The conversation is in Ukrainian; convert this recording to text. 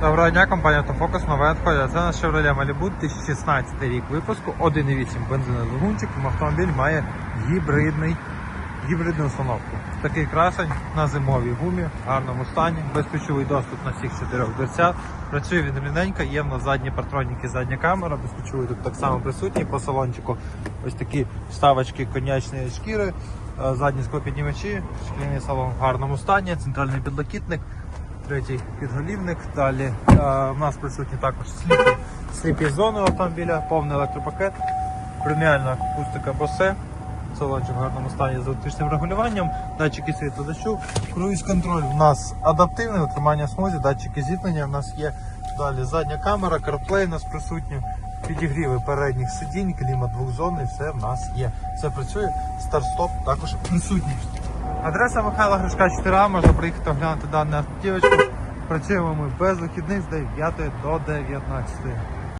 Доброго дня, компанія Автофокус, нове надходить. Це наш Chevrolet Malibu 2016 рік випуску, 1.8 бензиновий двигунчик. Автомобіль має гібридний, гібридну установку. Такий красень на зимовій гумі, в гарному стані, безключовий доступ на всіх чотирьох дверцях. Працює він рівненько, є в нас задні партроніки, задня камера, безключовий тут так само присутній по салончику. Ось такі вставочки конячної шкіри, е, задні склопіднімачі, шкільний салон в гарному стані, центральний підлокітник третій підголівник. Далі е, в нас присутні також сліпі, сліпі зони автомобіля, повний електропакет, преміальна акустика босе, салончик в гарному стані з електричним регулюванням, датчики світло дощу, круїз контроль у нас адаптивний, утримання смузі, датчики зіткнення у нас є. Далі задня камера, CarPlay у нас присутні. Підігріви передніх сидінь, клімат двохзонний, все в нас є. Все працює, старт-стоп також присутній. Адреса Михайла Гришка 4А, можна приїхати оглянути дану автівочку. Працюємо ми без вихідних з 9 до 19.